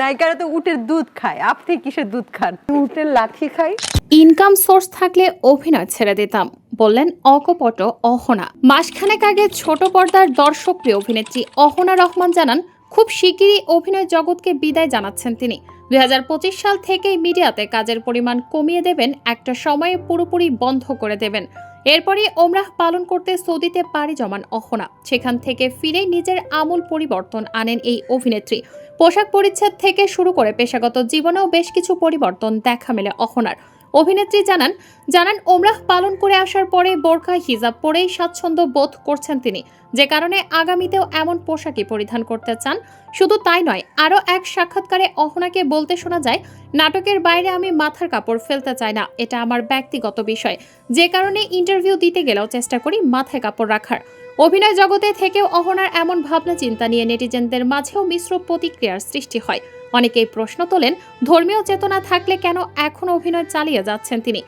নায়িকারা তো উটের দুধ খায়। আপনি কিসের দুধ খান? উটের লাঠি খাই। ইনকাম সোর্স থাকলে অভিনয় ছেড়ে দিতাম, বললেন অকপট অহনা। মাসখানেক আগে ছোট পর্দার দর্শকপ্রিয় অভিনেত্রী অহনা রহমান জানান, খুব শিগগিরই অভিনয় জগৎকে বিদায় জানাচ্ছেন তিনি। দুই হাজার পঁচিশ সাল থেকেই মিডিয়াতে কাজের পরিমাণ কমিয়ে দেবেন, একটা সময়ে পুরোপুরি বন্ধ করে দেবেন। এরপরই ওমরাহ পালন করতে সৌদিতে পাড়ি জমান অহনা। সেখান থেকে ফিরে নিজের আমূল পরিবর্তন আনেন এই অভিনেত্রী। পোশাক পরিচ্ছদ থেকে শুরু করে পেশাগত জীবনেও বেশ কিছু পরিবর্তন দেখা মেলে অহনার। অভিনেত্রী জানান জানান, ওমরাহ পালন করে আসার পরে বোরখা হিজাব পরেই স্বাচ্ছন্দ্য বোধ করছেন তিনি। যে কারণে আগামীতেও এমন পোশাকই পরিধান করতে চান। শুধু তাই নয়, আরও এক সাক্ষাৎকারে অহনাকে বলতে শোনা যায়, নাটকের বাইরে আমি মাথার কাপড় ফেলতে চাই না, এটা আমার ব্যক্তিগত বিষয়। যে কারণে ইন্টারভিউ দিতে গেলেও চেষ্টা করি মাথায় কাপড় রাখার। অভিনয় জগতে থেকেও অহনার এমন ভাবনা চিন্তা নিয়ে নেটিজেনদের মাঝেও মিশ্র প্রতিক্রিয়ার সৃষ্টি হয়। অনেকেই প্রশ্ন তোলেন, ধর্মীয় চেতনা থাকলে কেন এখন অভিনয় চালিয়ে যাচ্ছেন তিনি?